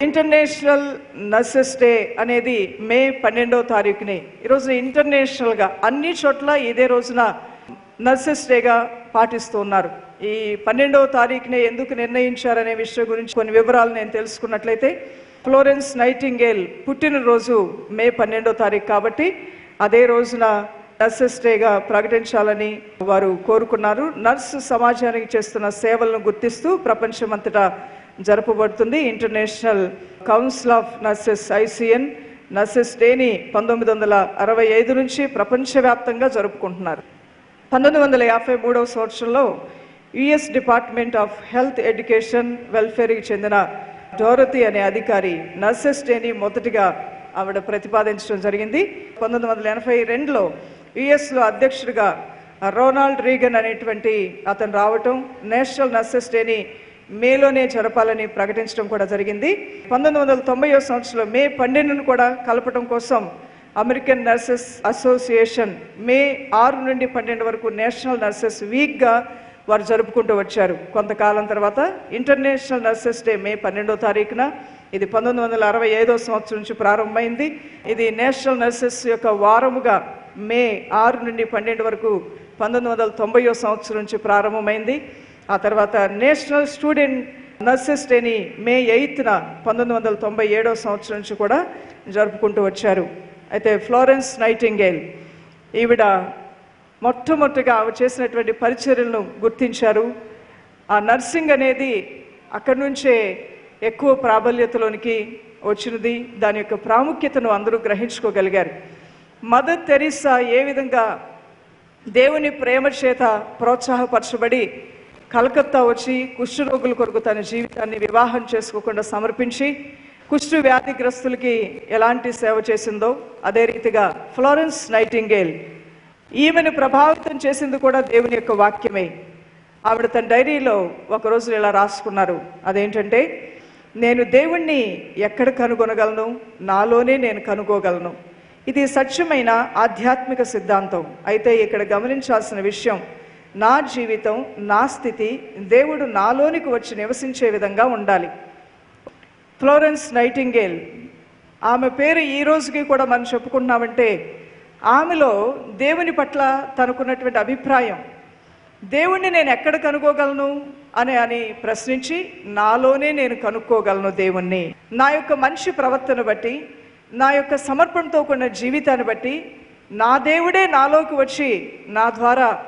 International nurses day అనేది మే పన్నెండవ తారీఖుని. ఈరోజు ఇంటర్నేషనల్గా అన్ని చోట్ల ఇదే రోజున నర్సెస్ డేగా పాటిస్తూ ఉన్నారు. ఈ పన్నెండవ తారీఖునే ఎందుకు నిర్ణయించారనే విషయం గురించి కొన్ని వివరాలు నేను తెలుసుకున్నట్లయితే ఫ్లోరెన్స్ నైటింగేల్ పుట్టినరోజు మే పన్నెండవ తారీఖు కాబట్టి అదే రోజున నర్సెస్ డేగా ప్రకటించాలని వారు కోరుకున్నారు. నర్సు సమాజానికి చేస్తున్న సేవలను గుర్తిస్తూ ప్రపంచమంతటా జరపబడుతుంది. International council of nurses ICN nurses డేని పంతొమ్మిది వందల అరవై ఐదు నుంచి ప్రపంచవ్యాప్తంగా జరుపుకుంటున్నారు. పంతొమ్మిది వందల యాభై మూడవ సంవత్సరంలో US department of health education వెల్ఫేర్కి చెందిన డోరతి అనే అధికారి నర్సెస్ డేని మొదటిగా ఆవిడ ప్రతిపాదించడం జరిగింది. పంతొమ్మిది వందల ఎనభై రెండులో యుఎస్లో అధ్యక్షుడిగా రోనాల్డ్ రీగన్ అనేటువంటి అతను రావటం నేషనల్ నర్సెస్ డేని మేలోనే జరపాలని ప్రకటించడం కూడా జరిగింది. పంతొమ్మిది వందల తొంభై సంవత్సరంలో మే పన్నెండును కూడా కలపడం కోసం అమెరికన్ నర్సెస్ అసోసియేషన్ మే ఆరు నుండి పన్నెండు వరకు నేషనల్ నర్సెస్ వీక్గా వారు జరుపుకుంటూ వచ్చారు. కొంతకాలం తర్వాత ఇంటర్నేషనల్ నర్సెస్ డే మే పన్నెండో తారీఖున ఇది పంతొమ్మిది వందల అరవై ఐదో సంవత్సరం నుంచి ప్రారంభమైంది. ఇది నేషనల్ నర్సెస్ యొక్క వారముగా మే ఆరు నుండి పన్నెండు వరకు పంతొమ్మిది వందల తొంభైయో సంవత్సరం నుంచి ప్రారంభమైంది. ఆ తర్వాత నేషనల్ స్టూడెంట్ నర్సెస్ డేని మే ఎయిత్న పంతొమ్మిది వందల తొంభై ఏడవ సంవత్సరం నుంచి కూడా జరుపుకుంటూ వచ్చారు. అయితే ఫ్లోరెన్స్ నైటింగేల్ ఈవిడ మొట్టమొదటిగా ఆమె చేసినటువంటి పరిచర్యలను గుర్తించారు. ఆ నర్సింగ్ అనేది అక్కడి నుంచే ఎక్కువ ప్రాబల్యతలోనికి వచ్చినది. దాని యొక్క ప్రాముఖ్యతను అందరూ గ్రహించుకోగలిగారు. మదర్ తెరీసా ఏ విధంగా దేవుని ప్రేమ చేత ప్రోత్సాహపరచబడి కలకత్తా వచ్చి కుష్ఠరోగుల కొరకు తన జీవితాన్ని వివాహం చేసుకోకుండా సమర్పించి కుష్ఠు వ్యాధిగ్రస్తులకి ఎలాంటి సేవ చేసిందో అదే రీతిగా ఫ్లోరెన్స్ నైటింగేల్ ఈమెను ప్రభావితం చేసింది కూడా దేవుని యొక్క వాక్యమే. ఆవిడ తన డైరీలో ఒకరోజు ఇలా రాసుకున్నారు. అదేంటంటే నేను దేవుణ్ణి ఎక్కడ కనుగొనగలను? నాలోనే నేను కనుగోగలను. ఇది సత్యమైన ఆధ్యాత్మిక సిద్ధాంతం. అయితే ఇక్కడ గమనించాల్సిన విషయం నా జీవితం నా స్థితి దేవుడు నాలోనికి వచ్చి నివసించే విధంగా ఉండాలి. ఫ్లోరెన్స్ నైటింగేల్ ఆమె పేరు ఈ రోజుకి కూడా మనం చెప్పుకుంటున్నామంటే ఆమెలో దేవుని పట్ల తనకున్నటువంటి అభిప్రాయం దేవుణ్ణి నేను ఎక్కడ కనుక్కోగలను? అని అని ప్రశ్నించి నాలోనే నేను కనుక్కోగలను దేవుణ్ణి. నా యొక్క మనిషి ప్రవర్తన బట్టి నా యొక్క సమర్పణతో కూడిన జీవితాన్ని బట్టి నా దేవుడే నాలోకి వచ్చి నా ద్వారా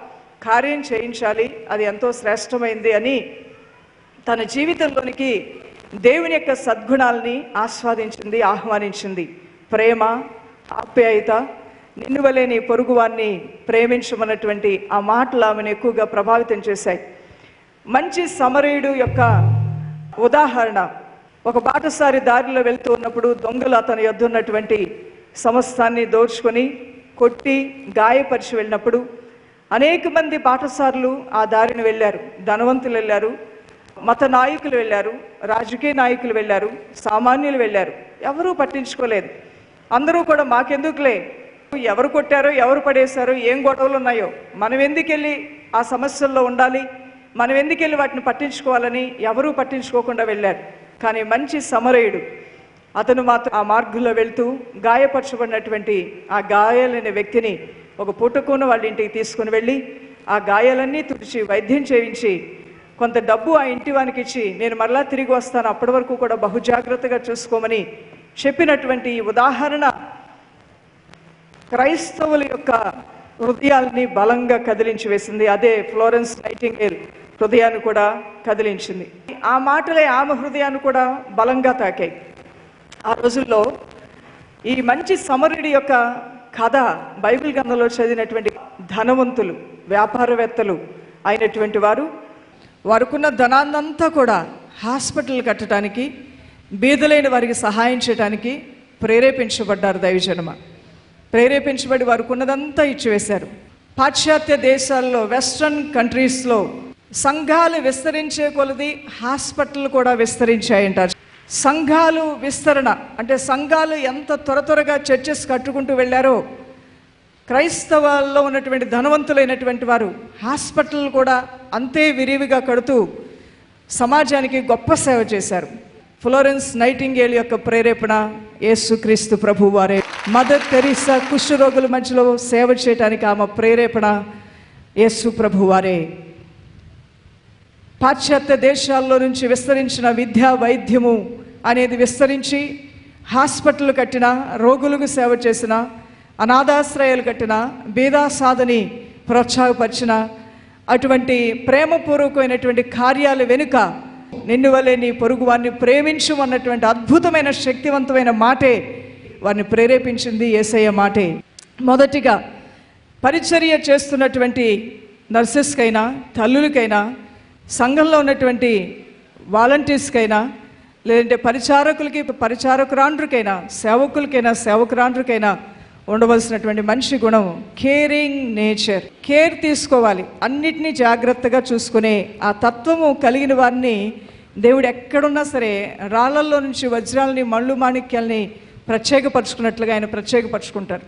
కార్యం చేయించాలి అది ఎంతో శ్రేష్టమైంది అని తన జీవితంలోనికి దేవుని యొక్క సద్గుణాలని ఆస్వాదించింది ఆహ్వానించింది. ప్రేమ ఆప్యాయత నిన్ను వలె నీ పొరుగువాన్ని ప్రేమించమన్నటువంటి ఆ మాటలు ఆమెను ఎక్కువగా ప్రభావితం చేశాయి. మంచి సమరయుడు యొక్క ఉదాహరణ ఒక బాటసారి దారిలో వెళ్తూ ఉన్నప్పుడు దొంగలు అతని యొద్ద ఉన్నటువంటి సమస్తాన్ని దోచుకొని కొట్టి గాయపరిచి వెళ్ళినప్పుడు అనేక మంది బాటసారులు ఆ దారిని వెళ్ళారు. ధనవంతులు వెళ్ళారు. మత నాయకులు వెళ్ళారు. రాజకీయ నాయకులు వెళ్ళారు. సామాన్యులు వెళ్ళారు. ఎవరూ పట్టించుకోలేదు. అందరూ కూడా మాకెందుకులే? ఎవరు కొట్టారో ఎవరు పడేశారో ఏం గొడవలు ఉన్నాయో? మనం ఎందుకెళ్ళి ఆ సమస్యల్లో ఉండాలి? మనం ఎందుకెళ్ళి వాటిని పట్టించుకోవాలని ఎవరూ పట్టించుకోకుండా వెళ్ళారు. కానీ మంచి సమరయుడు. అతను మాత్రం ఆ మార్గంలో వెళ్తూ గాయపరచబడినటువంటి ఆ గాయాలైన వ్యక్తిని ఒక పుట్టుకును వాళ్ళ ఇంటికి తీసుకుని వెళ్ళి ఆ గాయాలన్నీ తుడిచి వైద్యం చేయించి కొంత డబ్బు ఆ ఇంటి వానికి ఇచ్చి నేను మరలా తిరిగి వస్తాను అప్పటి వరకు కూడా బహుజాగ్రత్తగా చూసుకోమని చెప్పినటువంటి ఈ ఉదాహరణ క్రైస్తవుల యొక్క హృదయాల్ని బలంగా కదిలించి వేసింది. అదే ఫ్లోరెన్స్ నైటింగేల్ హృదయాన్ని కూడా కదిలించింది. ఆ మాటలే ఆమె హృదయాన్ని కూడా బలంగా తాకాయి. ఆ రోజుల్లో ఈ మంచి సమరుడి యొక్క కథ బైబిల్ గ్రంథంలో చదివినటువంటి ధనవంతులు వ్యాపారవేత్తలు అయినటువంటి వారు వారికున్న ధనాన్నంతా కూడా హాస్పిటల్ కట్టడానికి బీదలైన వారికి సహాయం చేయడానికి ప్రేరేపించబడ్డారు దైవజనమ. ప్రేరేపించబడి వారికి ఉన్నదంతా ఇచ్చివేశారు. పాశ్చాత్య దేశాల్లో వెస్ట్రన్ కంట్రీస్లో సంఘాలు విస్తరించే కొలది హాస్పిటల్ కూడా విస్తరించాయంటారు. సంఘాలు విస్తరణ అంటే సంఘాలు ఎంత త్వర త్వరగా చర్చెస్ కట్టుకుంటూ వెళ్ళారో క్రైస్తవాల్లో ఉన్నటువంటి ధనవంతులైనటువంటి వారు హాస్పిటల్ కూడా అంతే విరివిగా కడుతూ సమాజానికి గొప్ప సేవ చేశారు. ఫ్లోరెన్స్ నైటింగేల్ యొక్క ప్రేరేపణ యేసుక్రీస్తు ప్రభు వారే మదర్ తెరీసా కుష్ఠరోగుల మధ్యలో సేవ చేయడానికి ఆమె ప్రేరేపణ యేసు ప్రభు వారే పాశ్చాత్య దేశాల్లో నుంచి విస్తరించిన విద్యా వైద్యము అనేది విస్తరించి హాస్పిటల్ కట్టిన రోగులకు సేవ చేసిన అనాథాశ్రయాలు కట్టిన బీదా సాధని ప్రోత్సాహపరిచిన అటువంటి ప్రేమపూర్వకమైనటువంటి కార్యాల వెనుక నిన్ను వలె నీ పొరుగు వారిని ప్రేమించు అన్నటువంటి అద్భుతమైన శక్తివంతమైన మాటే వారిని ప్రేరేపించింది ఏసయ్య మాటే. మొదటిగా పరిచర్య చేస్తున్నటువంటి నర్సెస్కైనా తల్లులకైనా సంఘంలో ఉన్నటువంటి వాలంటీర్స్కైనా లేదంటే పరిచారకులకి పరిచారకురాండ్రుకైనా సేవకులకైనా సేవకురాండ్రుకైనా ఉండవలసినటువంటి మనిషి గుణం కేరింగ్ నేచర్. కేర్ తీసుకోవాలి. అన్నిటినీ జాగ్రత్తగా చూసుకునే ఆ తత్వము కలిగిన వారిని దేవుడు ఎక్కడున్నా సరే రాళ్ళల్లో నుంచి వజ్రాలని మళ్ళు మాణిక్యాల్ని ప్రత్యేకపరుచుకున్నట్లుగా ఆయన ప్రత్యేకపరుచుకుంటారు.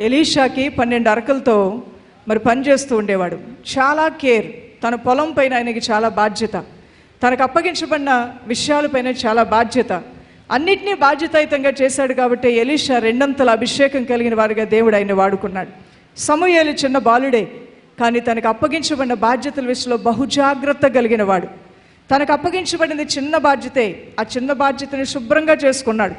ఎలీషాకి పన్నెండు అరకలతో మరి పనిచేస్తూ ఉండేవాడు. చాలా కేర్. తన పొలం పైన ఆయనకి చాలా బాధ్యత. తనకు అప్పగించబడిన విషయాలపైన చాలా బాధ్యత. అన్నిటినీ బాధ్యతాయుతంగా చేశాడు కాబట్టి ఎలీషా రెండంతల అభిషేకం కలిగిన వారిగా దేవుడు ఆయన వాడుకున్నాడు. సమూహలు చిన్న బాలుడే కానీ తనకు అప్పగించబడిన బాధ్యతల విషయంలో బహుజాగ్రత్త కలిగిన వాడు. తనకు అప్పగించబడింది చిన్న బాధ్యతే ఆ చిన్న బాధ్యతని శుభ్రంగా చేసుకున్నాడు.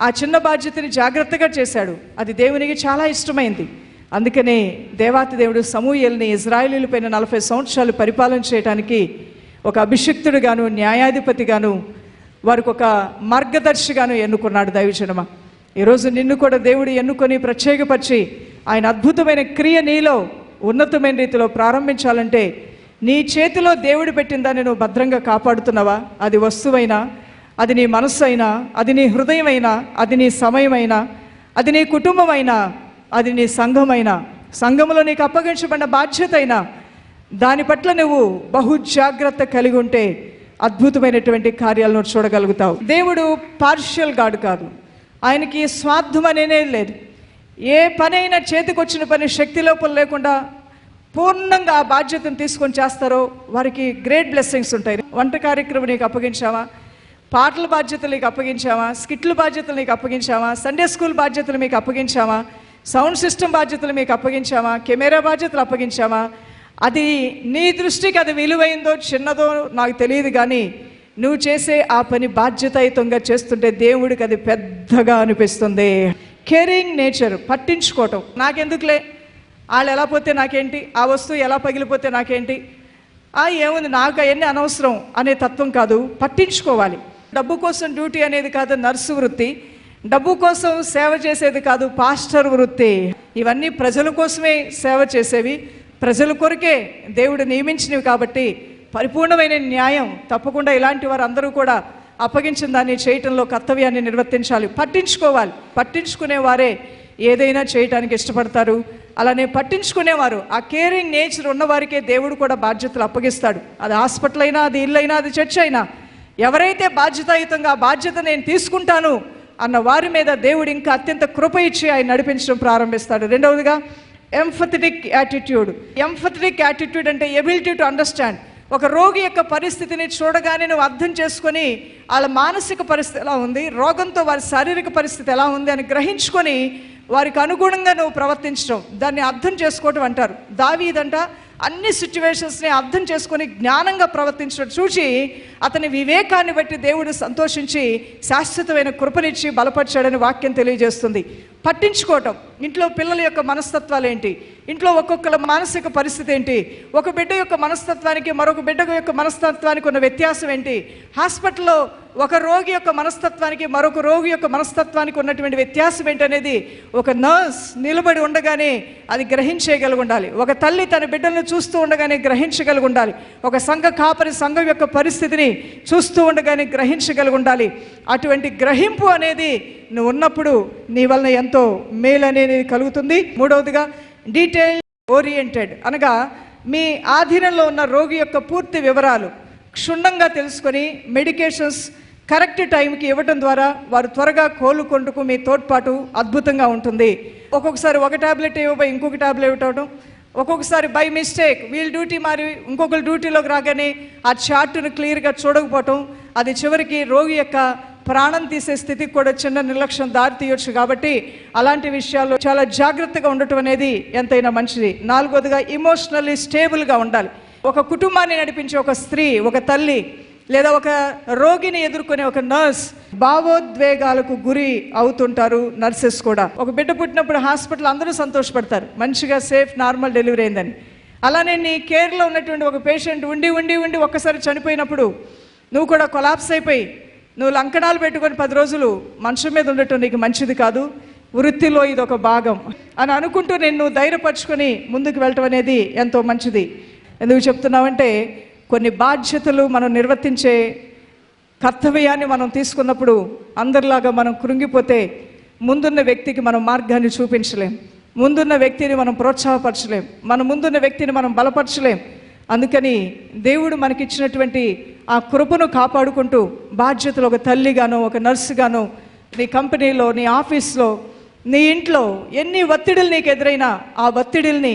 ఆ చిన్న బాధ్యతని జాగ్రత్తగా చేశాడు. అది దేవునికి చాలా ఇష్టమైంది. అందుకనే దేవాతి దేవుడు సమూహల్ని ఇజ్రాయేలీలపైన నలభై సంవత్సరాలు పరిపాలన చేయడానికి ఒక అభిషిక్తుడుగాను న్యాయాధిపతిగాను వారికి ఒక మార్గదర్శిగాను ఎన్నుకున్నాడు దైవజనమ. ఈరోజు నిన్ను కూడా దేవుడు ఎన్నుకొని ప్రత్యేకపరిచి ఆయన అద్భుతమైన క్రియ నీలో ఉన్నతమైన రీతిలో ప్రారంభించాలంటే నీ చేతిలో దేవుడు పెట్టిన దాన్ని నువ్వు భద్రంగా కాపాడుతున్నావా? అది వస్తువైనా అది నీ మనస్సు అయినా అది నీ హృదయమైనా అది నీ సమయమైనా అది నీ కుటుంబమైనా అది నీ సంఘమైనా సంఘములో నీకు అప్పగించబడిన బాధ్యత అయినా దాని పట్ల నువ్వు బహు జాగ్రత్త కలిగి ఉంటే అద్భుతమైనటువంటి కార్యాలను చూడగలుగుతావు. దేవుడు పార్షియల్ గాడు కాదు. ఆయనకి స్వార్థం అనేనే లేదు. ఏ పనైనా చేతికొచ్చిన పని శక్తి లోపల లేకుండా పూర్ణంగా ఆ బాధ్యతను తీసుకొని చేస్తారో వారికి గ్రేట్ బ్లెస్సింగ్స్ ఉంటాయి. వంట కార్యక్రమం నీకు అప్పగించావా? పాటల బాధ్యతలు నీకు అప్పగించావా? స్కిట్ల బాధ్యతలు నీకు అప్పగించావా? సండే స్కూల్ బాధ్యతలు మీకు అప్పగించావా? సౌండ్ సిస్టమ్ బాధ్యతలు మీకు అప్పగించావా? కెమెరా బాధ్యతలు అప్పగించావా? అది నీ దృష్టికి అది విలువైందో చిన్నదో నాకు తెలియదు కానీ నువ్వు చేసే ఆ పని బాధ్యతాయుతంగా చేస్తుంటే దేవుడికి అది పెద్దగా అనిపిస్తుంది. కేరింగ్ నేచర్ పట్టించుకోవటం. నాకెందుకులే? వాళ్ళు ఎలా పోతే నాకేంటి? ఆ వస్తువు ఎలా పగిలిపోతే నాకేంటి? ఆ ఏముంది? నాకు అవన్నీ అనవసరం అనే తత్వం కాదు. పట్టించుకోవాలి. డబ్బు కోసం డ్యూటీ అనేది కాదు నర్సు వృత్తి. డబ్బు కోసం సేవ చేసేది కాదు పాస్టర్ వృత్తి. ఇవన్నీ ప్రజల కోసమే సేవ చేసేవి. ప్రజల కొరకే దేవుడు నియమించినవి కాబట్టి పరిపూర్ణమైన న్యాయం తప్పకుండా ఇలాంటి వారు అందరూ కూడా అప్పగించిన దాన్ని చేయటంలో కర్తవ్యాన్ని నిర్వర్తించాలి. పట్టించుకోవాలి. పట్టించుకునే వారే ఏదైనా చేయటానికి ఇష్టపడతారు. అలానే పట్టించుకునేవారు ఆ కేరింగ్ నేచర్ ఉన్నవారికే దేవుడు కూడా బాధ్యతలు అప్పగిస్తాడు. అది హాస్పిటల్ అయినా అది ఇల్లైనా అది చర్చ్ అయినా. ఎవరైతే బాధ్యతాయుతంగా ఆ బాధ్యత నేను తీసుకుంటాను అన్న వారి మీద దేవుడు ఇంకా అత్యంత కృప ఇచ్చి ఆయన నడిపించడం ప్రారంభిస్తాడు. రెండవదిగా ఎంఫథెటిక్ యాటిట్యూడ్ ఎంఫథెటిక్ యాటిట్యూడ్ అంటే ఎబిలిటీ టు అండర్స్టాండ్ ఒక రోగి యొక్క పరిస్థితిని చూడగానే నువ్వు అర్థం చేసుకొని వాళ్ళ మానసిక పరిస్థితి ఎలా ఉంది రోగంతో వారి శారీరక పరిస్థితి ఎలా ఉంది అని గ్రహించుకొని వారికి అనుగుణంగా నువ్వు ప్రవర్తించడం దాన్ని అర్థం చేసుకోవటం అంటారు. దావీదంట అన్ని సిచ్యువేషన్స్ని అర్థం చేసుకొని జ్ఞానంగా ప్రవర్తించడం చూసి అతని వివేకాన్ని బట్టి దేవుడు సంతోషించి శాశ్వతమైన కృపనిచ్చి బలపరిచాడని వాక్యం తెలియజేస్తుంది. పట్టించుకోవటం. ఇంట్లో పిల్లల యొక్క మనస్తత్వాలు ఏంటి? ఇంట్లో ఒక్కొక్కల మానసిక పరిస్థితి ఏంటి? ఒక బిడ్డ యొక్క మనస్తత్వానికి మరొక బిడ్డ యొక్క మనస్తత్వానికి ఉన్న వ్యత్యాసం ఏంటి? హాస్పిటల్లో ఒక రోగి యొక్క మనస్తత్వానికి మరొక రోగి యొక్క మనస్తత్వానికి ఉన్నటువంటి వ్యత్యాసం ఏంటనేది ఒక నర్స్ నిలబడి ఉండగానే అది గ్రహించేయగలిగి ఉండాలి ఒక తల్లి తన బిడ్డలను చూస్తూ ఉండగానే గ్రహించగలిగి ఉండాలి ఒక సంఘ కాపరి సంఘం యొక్క పరిస్థితిని చూస్తూ ఉండగానే గ్రహించగలిగి ఉండాలి అటువంటి గ్రహింపు అనేది నువ్వు ఉన్నప్పుడు నీ వలన ఎంత మేలు అనేది కలుగుతుంది. మూడవదిగా డీటెయిల్ ఓరియంటెడ్ అనగా మీ ఆధీనంలో ఉన్న రోగి యొక్క పూర్తి వివరాలు క్షుణ్ణంగా తెలుసుకొని మెడికేషన్స్ కరెక్ట్ టైంకి ఇవ్వటం ద్వారా వారు త్వరగా కోలుకొందుకు మీ తోడ్పాటు అద్భుతంగా ఉంటుంది. ఒక్కొక్కసారి ఒక టాబ్లెట్ ఇవ్వబోయి ఇంకొక టాబ్లెట్ ఇవ్వటం ఒక్కొక్కసారి బై మిస్టేక్ వీళ్ళ డ్యూటీ మరి ఇంకొకరి డ్యూటీలోకి రాగానే ఆ చార్టును క్లియర్గా చూడకపోవటం అది చివరికి రోగి యొక్క ప్రాణం తీసే స్థితికి కూడా చిన్న నిర్లక్ష్యం దారి తీయొచ్చు కాబట్టి అలాంటి విషయాల్లో చాలా జాగ్రత్తగా ఉండటం అనేది ఎంతైనా మంచిది. నాలుగోదిగా ఇమోషనల్లీ స్టేబుల్గా ఉండాలి. ఒక కుటుంబాన్ని నడిపించే ఒక స్త్రీ ఒక తల్లి లేదా ఒక రోగిని ఎదుర్కొనే ఒక నర్స్ భావోద్వేగాలకు గురి అవుతుంటారు నర్సెస్ కూడా. ఒక బిడ్డ పుట్టినప్పుడు హాస్పిటల్ అందరూ సంతోషపడతారు. మంచిగా సేఫ్ నార్మల్ డెలివరీ అయిందని. అలానే నీ కేర్లో ఉన్నటువంటి ఒక పేషెంట్ ఉండి ఉండి ఉండి ఒక్కసారి చనిపోయినప్పుడు నువ్వు కూడా కొలాప్స్ అయిపోయి నువ్వు లంకణాలు పెట్టుకొని పది రోజులు మనుషుల మీద ఉండటం నీకు మంచిది కాదు. వృత్తిలో ఇది ఒక భాగం. అని అనుకుంటూ నిన్ను ధైర్యపరచుకొని ముందుకు వెళ్ళటం అనేది ఎంతో మంచిది. ఎందుకు చెప్తున్నామంటే కొన్ని బాధ్యతలు మనం నిర్వర్తించే కర్తవ్యాన్ని మనం తీసుకున్నప్పుడు అందరిలాగా మనం కృంగిపోతే ముందున్న వ్యక్తికి మనం మార్గాన్ని చూపించలేం. ముందున్న వ్యక్తిని మనం ప్రోత్సాహపరచలేం. మన ముందున్న వ్యక్తిని మనం బలపరచలేం. అందుకని దేవుడు మనకిచ్చినటువంటి ఆ కృపను కాపాడుకుంటూ బాధ్యతలు ఒక తల్లిగానో ఒక నర్సుగానో నీ కంపెనీలో నీ ఆఫీస్లో నీ ఇంట్లో ఎన్ని ఒత్తిడులు నీకు ఎదురైనా ఆ ఒత్తిడిల్ని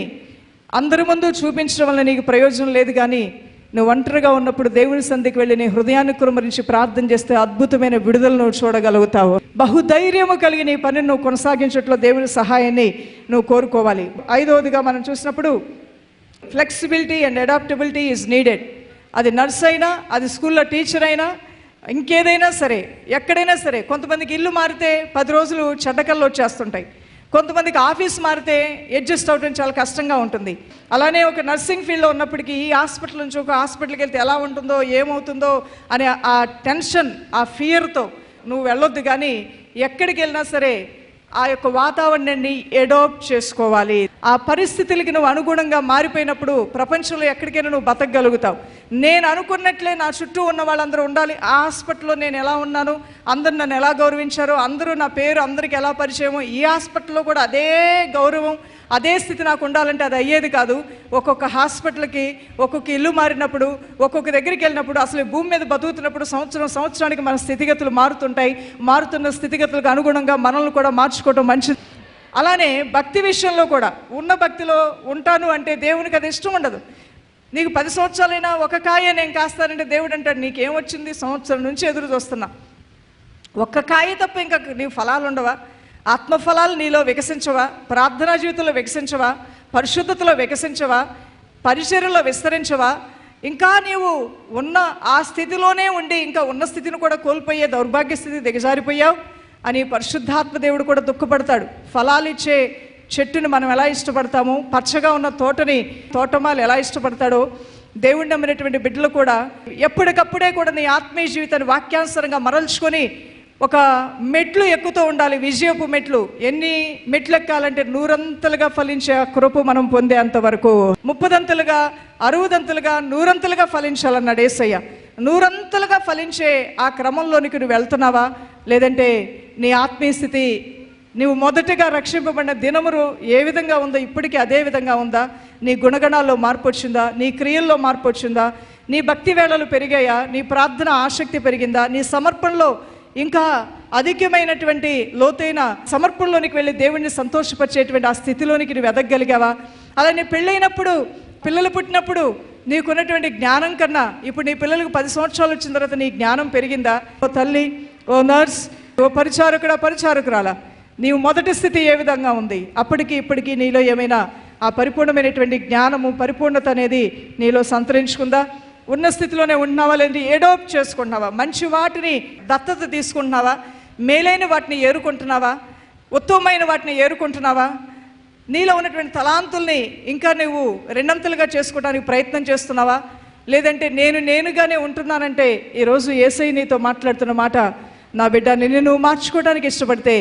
అందరి ముందు చూపించడం వల్ల నీకు ప్రయోజనం లేదు కానీ నువ్వు ఒంటరిగా ఉన్నప్పుడు దేవుని సంధికి వెళ్ళి నీ హృదయాన్ని కురమరించి ప్రార్థన చేస్తే అద్భుతమైన విడుదలను చూడగలుగుతావు. బహుధైర్యము కలిగి నీ పనిని నువ్వు కొనసాగించట్లో దేవుని సహాయాన్ని నువ్వు కోరుకోవాలి. ఐదవదిగా మనం చూసినప్పుడు flexibility and adaptability is needed అది నర్స్ అయినా అది స్కూల్లో టీచర్ అయినా ఇంకేదైనా సరే ఎక్కడైనా సరే కొంతమందికి ఇల్లు మారితే పది రోజులు చెడ్డకళ్ళు వచ్చేస్తుంటాయి. కొంతమందికి ఆఫీస్ మారితే అడ్జస్ట్ అవడం చాలా కష్టంగా ఉంటుంది. అలానే ఒక నర్సింగ్ ఫీల్డ్లో ఉన్నప్పటికీ ఈ హాస్పిటల్ నుంచి ఒక హాస్పిటల్కి వెళ్తే ఎలా ఉంటుందో ఏమవుతుందో అనే ఆ టెన్షన్ ఆ ఫియర్తో నువ్వు వెళ్ళొద్దు. కానీ ఎక్కడికి వెళ్ళినా సరే ఆ యొక్క వాతావరణాన్ని ఎడాప్ట్ చేసుకోవాలి. ఆ పరిస్థితులకి నువ్వు అనుగుణంగా మారిపోయినప్పుడు ప్రపంచంలో ఎక్కడికైనా నువ్వు బతకగలుగుతావు. నేను అనుకున్నట్లే నా చుట్టూ ఉన్న వాళ్ళందరూ ఉండాలి. ఆ హాస్పిటల్లో నేను ఎలా ఉన్నాను? అందరు నన్ను ఎలా గౌరవించారో? అందరూ నా పేరు అందరికి ఎలా పరిచయమో ఈ హాస్పిటల్లో కూడా అదే గౌరవం అదే స్థితి నాకు ఉండాలంటే అది అయ్యేది కాదు. ఒక్కొక్క హాస్పిటల్కి ఒక్కొక్క ఇల్లు మారినప్పుడు ఒక్కొక్క దగ్గరికి వెళ్ళినప్పుడు అసలు భూమి మీద బతుకుతున్నప్పుడు సంవత్సరం సంవత్సరానికి మన స్థితిగతులు మారుతుంటాయి. మారుతున్న స్థితిగతులకు అనుగుణంగా మనల్ని కూడా మార్చుకోవడం మంచిది. అలానే భక్తి విషయంలో కూడా ఉన్న భక్తిలో ఉంటాను అంటే దేవునికి అది ఇష్టం ఉండదు. నీకు పది సంవత్సరాలైనా ఒక కాయ నేను కాస్తానంటే దేవుడు అంటాడు నీకేమొచ్చింది సంవత్సరం నుంచి ఎదురు చూస్తున్నా. ఒక్క కాయ తప్ప ఇంకా నీవు ఫలాలు ఉండవా? ఆత్మఫలాలు నీలో వికసించవా? ప్రార్థనా జీవితంలో వికసించవా? పరిశుద్ధతలో వికసించవా? పరిచర్యలో విస్తరించవా? ఇంకా నీవు ఉన్న ఆ స్థితిలోనే ఉండి ఇంకా ఉన్న స్థితిని కూడా కోల్పోయే దౌర్భాగ్య స్థితి దిగజారిపోయావు అని పరిశుద్ధాత్మ దేవుడు కూడా దుఃఖపడతాడు. ఫలాలు ఇచ్చే చెట్టుని మనం ఎలా ఇష్టపడతాము? పచ్చగా ఉన్న తోటని తోటమాలు ఎలా ఇష్టపడతాడో? దేవుణ్ణి నమ్మినటువంటి బిడ్డలు కూడా ఎప్పటికప్పుడే కూడా నీ ఆత్మీయ జీవితాన్ని వాక్యానుసరంగా మరల్చుకొని ఒక మెట్లు ఎక్కుతూ ఉండాలి విజయపు మెట్లు. ఎన్ని మెట్లు ఎక్కాలంటే నూరంతలుగా ఫలించే ఆ కృప మనం పొందేంత వరకు ముప్పదంతలుగా అరువుదంతలుగా నూరంతలుగా ఫలించాలన్నాడు ఏసయ్య నూరంతలుగా ఫలించే ఆ క్రమంలోనికి నువ్వు వెళ్తున్నావా? లేదంటే నీ ఆత్మీయ స్థితి నువ్వు మొదటగా రక్షింపబడిన దినమురు ఏ విధంగా ఉందో ఇప్పటికీ అదే విధంగా ఉందా? నీ గుణగణాల్లో మార్పు వచ్చిందా? నీ క్రియల్లో మార్పు వచ్చిందా? నీ భక్తి వేళలు పెరిగాయా? నీ ప్రార్థన ఆసక్తి పెరిగిందా? నీ సమర్పణలో ఇంకా అధికమైనటువంటి లోతైన సమర్పణలోనికి వెళ్ళి దేవుణ్ణి సంతోషపరిచేటువంటి ఆ స్థితిలోనికి నువ్వు ఎదగగలిగావా అలానే పెళ్ళైనప్పుడు పిల్లలు పుట్టినప్పుడు నీకున్నటువంటి జ్ఞానం కన్నా ఇప్పుడు నీ పిల్లలకు పది సంవత్సరాలు వచ్చిన తర్వాత నీ జ్ఞానం పెరిగిందా? ఓ తల్లి ఓ నర్స్ ఓ పరిచారకుడా పరిచారకురాలా? నీవు మొదటి స్థితి ఏ విధంగా ఉంది? అప్పటికి ఇప్పటికీ నీలో ఏమైనా ఆ పరిపూర్ణమైనటువంటి జ్ఞానము పరిపూర్ణత అనేది నీలో సంతరించుకుందా? ఉన్న స్థితిలోనే ఉంటున్నావా లేదంటే ఏడోప్ చేసుకుంటున్నావా? మంచి వాటిని దత్తత తీసుకుంటున్నావా? మేలైన వాటిని ఏరుకుంటున్నావా? ఉత్తమమైన వాటిని ఏరుకుంటున్నావా? నీలో ఉన్నటువంటి తలాంతుల్ని ఇంకా నువ్వు రెండంతలుగా చేసుకోవడానికి ప్రయత్నం చేస్తున్నావా? లేదంటే నేను నేనుగానే ఉంటున్నానంటే ఈరోజు ఏసై నీతో మాట్లాడుతున్న మాట నా బిడ్డ నిన్ను నువ్వు మార్చుకోవడానికి ఇష్టపడితే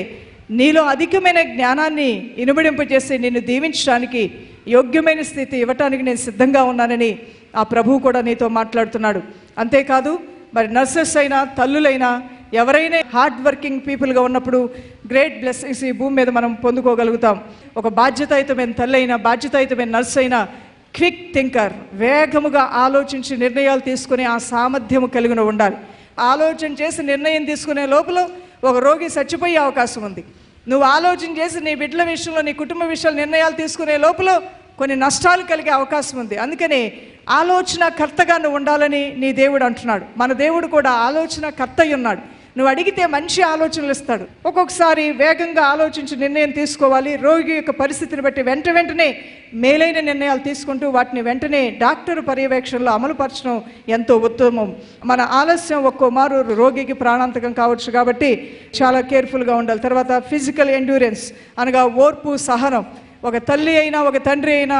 నీలో అధికమైన జ్ఞానాన్ని ఇనుబడింపజేసి నిన్ను దీవించడానికి యోగ్యమైన స్థితి ఇవ్వటానికి నేను సిద్ధంగా ఉన్నానని ఆ ప్రభువు కూడా నీతో మాట్లాడుతున్నాడు. అంతేకాదు మరి నర్సెస్ అయినా తల్లులైనా ఎవరైనా హార్డ్ వర్కింగ్ పీపుల్గా ఉన్నప్పుడు గ్రేట్ బ్లెస్సింగ్స్ ఈ భూమి మీద మనం పొందుకోగలుగుతాం. ఒక బాధ్యతాయుతమైన తల్లి అయినా బాధ్యతాయుతమైన నర్స్ అయినా క్విక్ థింకర్ వేగముగా ఆలోచించి నిర్ణయాలు తీసుకునే ఆ సామర్థ్యము కలిగిన ఉండాలి. ఆలోచన చేసి నిర్ణయం తీసుకునే లోపల ఒక రోగి చచ్చిపోయే అవకాశం ఉంది. నువ్వు ఆలోచన చేసి నీ బిడ్డల విషయంలో నీ కుటుంబ విషయాలు నిర్ణయాలు తీసుకునే లోపల కొన్ని నష్టాలు కలిగే అవకాశం ఉంది. అందుకని ఆలోచన కర్తగా నువ్వు ఉండాలని నీ దేవుడు అంటున్నాడు. మన దేవుడు కూడా ఆలోచన కర్త ఉన్నాడు. నువ్వు అడిగితే మంచి ఆలోచనలు ఇస్తాడు. ఒక్కొక్కసారి వేగంగా ఆలోచించి నిర్ణయం తీసుకోవాలి. రోగి యొక్క పరిస్థితిని బట్టి వెంట వెంటనే మేలైన నిర్ణయాలు తీసుకుంటూ వాటిని వెంటనే డాక్టర్ పర్యవేక్షణలో అమలుపరచడం ఎంతో ఉత్తమం. మన ఆలస్యం ఒక్కో మారు రోగికి ప్రాణాంతకం కావచ్చు కాబట్టి చాలా కేర్ఫుల్గా ఉండాలి. తర్వాత ఫిజికల్ ఎండ్యూరెన్స్ అనగా ఓర్పు సహనం. ఒక తల్లి అయినా ఒక తండ్రి అయినా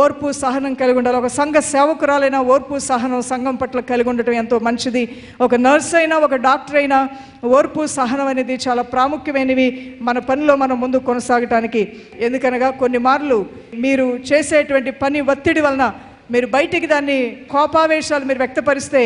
ఓర్పు సహనం కలిగి ఉండాలి. ఒక సంఘ సేవకురాలైనా ఓర్పు సహనం సంఘం పట్ల కలిగి ఉండటం ఎంతో మంచిది. ఒక నర్స్ అయినా ఒక డాక్టర్ అయినా ఓర్పు సహనం అనేది చాలా ప్రాముఖ్యమైనవి మన పనిలో మనం ముందు కొనసాగటానికి. ఎందుకనగా కొన్ని మార్లు మీరు చేసేటువంటి పని ఒత్తిడి వలన మీరు బయటికి దాన్ని కోపావేశాలు మీరు వ్యక్తపరిస్తే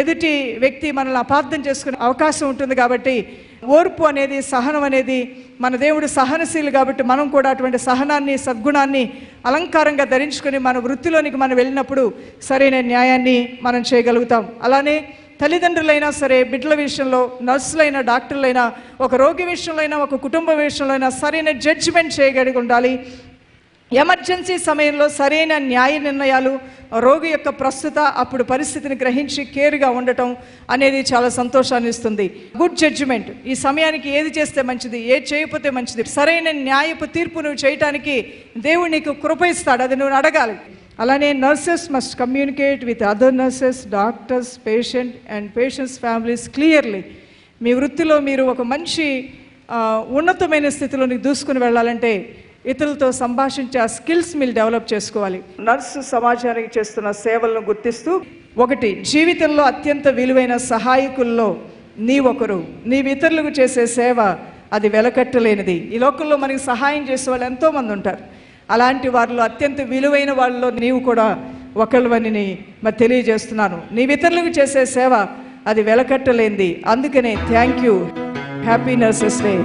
ఎదుటి వ్యక్తి మనల్ని అపార్థం చేసుకునే అవకాశం ఉంటుంది కాబట్టి ఓర్పు అనేది సహనం అనేది మన దేవుడు సహనశీలు కాబట్టి మనం కూడా అటువంటి సహనాన్ని సద్గుణాన్ని అలంకారంగా ధరించుకొని మన వృత్తిలోనికి మనం వెళ్ళినప్పుడు సరైన న్యాయాన్ని మనం చేయగలుగుతాం. అలానే తల్లిదండ్రులైనా సరే బిడ్డల విషయంలో నర్సులైనా డాక్టర్లైనా ఒక రోగి విషయంలో అయినా ఒక కుటుంబ విషయంలో అయినా సరైన జడ్జిమెంట్ చేయగలిగి ఉండాలి. ఎమర్జెన్సీ సమయంలో సరైన న్యాయ నిర్ణయాలు రోగి యొక్క ప్రస్తుత అప్పుడు పరిస్థితిని గ్రహించి కేర్గా ఉండటం అనేది చాలా సంతోషాన్ని ఇస్తుంది. గుడ్ జడ్జిమెంట్ ఈ సమయానికి ఏది చేస్తే మంచిది ఏది చేయకపోతే మంచిది సరైన న్యాయపు తీర్పు నువ్వు చేయటానికి దేవుడు నీకు కృప ఇస్తాడు అది నువ్వు అడగాలి. అలానే nurses must communicate with other nurses doctors patient and patients families clearly. మీ వృత్తిలో మీరు ఒక మంచి ఉన్నతమైన స్థితిలోనికి దూసుకుని వెళ్ళాలంటే ఇతరులతో సంభాషించే ఆ స్కిల్స్ మీరు డెవలప్ చేసుకోవాలి. నర్సు సమాజానికి చేస్తున్న సేవలను గుర్తిస్తూ ఒకటి జీవితంలో అత్యంత విలువైన సహాయకుల్లో నీ ఒకరు నీవు ఇతరులకు చేసే సేవ అది వెలకట్టలేనిది. ఈ లోకంలో మనకి సహాయం చేసే వాళ్ళు ఎంతోమంది ఉంటారు. అలాంటి వారిలో అత్యంత విలువైన వాళ్ళలో నీవు కూడా ఒకళ్ళవని మరి తెలియజేస్తున్నాను. నీవు ఇతరులకు చేసే సేవ అది వెలకట్టలేనిది. అందుకనే thank you. Happy nurses day.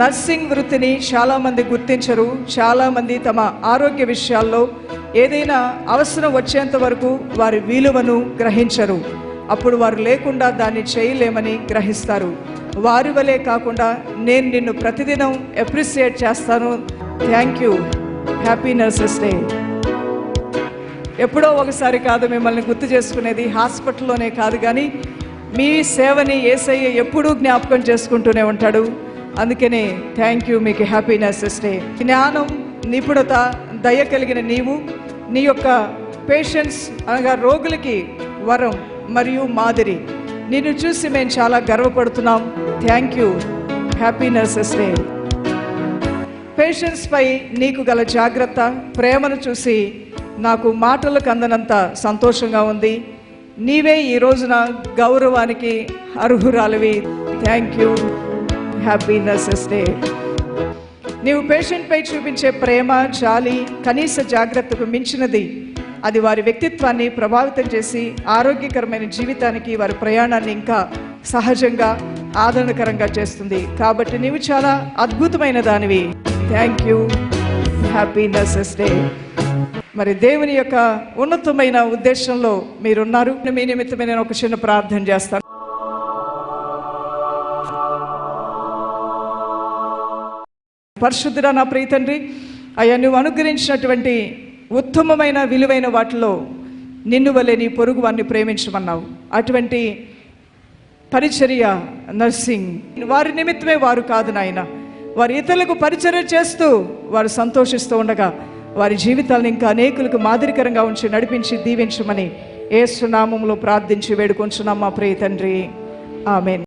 Nursing వృత్తిని చాలామంది గుర్తించరు చాలామంది తమ ఆరోగ్య విషయాల్లో ఏదైనా అవసరం వచ్చేంత వరకు వారి విలువను గ్రహించరు. అప్పుడు వారు లేకుండా దాన్ని చేయలేమని గ్రహిస్తారు. వారి వలే కాకుండా నేను నిన్ను ప్రతిదినం అప్రిసియేట్ చేస్తాను. Thank you happy nurses day ఎప్పుడో ఒకసారి కాదు మిమ్మల్ని గుర్తు చేసుకునేది హాస్పిటల్లోనే కాదు కానీ మీ సేవని ఏసయ్య ఎప్పుడూ జ్ఞాపకం చేసుకుంటూనే ఉంటాడు. అందుకనే థ్యాంక్ యూ మీకు హ్యాపీనెస్ డే జ్ఞానం నిపుణత దయ కలిగిన నీవు నీ యొక్క పేషెంట్స్ అనగా రోగులకి వరం మరియు మాదిరి. నిన్ను చూసి మేము చాలా గర్వపడుతున్నాం. Thank you happy nurses day పేషెన్స్పై నీకు గల జాగ్రత్త ప్రేమను చూసి నాకు మాటలకు అందనంత సంతోషంగా ఉంది. నీవే ఈ రోజున గౌరవానికి అర్హురాలివి. Thank you happy nurses day నీవు పేషెంట్ పై చూపించే ప్రేమ జాలి కనీస జాగ్రత్తకు మించినది. అది వారి వ్యక్తిత్వాన్ని ప్రభావితం చేసి ఆరోగ్యకరమైన జీవితానికి వారి ప్రయాణాన్ని ఇంకా సహజంగా ఆదరణకరంగా చేస్తుంది. కాబట్టి నీవు చాలా అద్భుతమైన దానివి. థ్యాంక్ యూ హ్యాపీనెస్ డే మరి దేవుని యొక్క ఉన్నతమైన ఉద్దేశంలో మీరున్నారు. మీ నిమిత్తమే నేను ఒక చిన్న ప్రార్థన చేస్తాను. పరిశుద్ధుడా నా ప్రియతండ్రి అయ్యా నువ్వు అనుగ్రహించినటువంటి ఉత్తమమైన విలువైన వాటిలో నిన్ను వలె నీ పొరుగు వారిని ప్రేమించమన్నావు. అటువంటి పరిచర్య నర్సింగ్ వారి నిమిత్తమే వారు కాదు నాయన. వారి ఇతరులకు పరిచర్య చేస్తూ వారు సంతోషిస్తూ ఉండగా వారి జీవితాలను ఇంకా అనేకులకు మాదిరికరంగా ఉంచి నడిపించి దీవించమని ఏసునామంలో ప్రార్థించి వేడుకొంచున్నాం మా ప్రియ తండ్రి. ఆమెన్.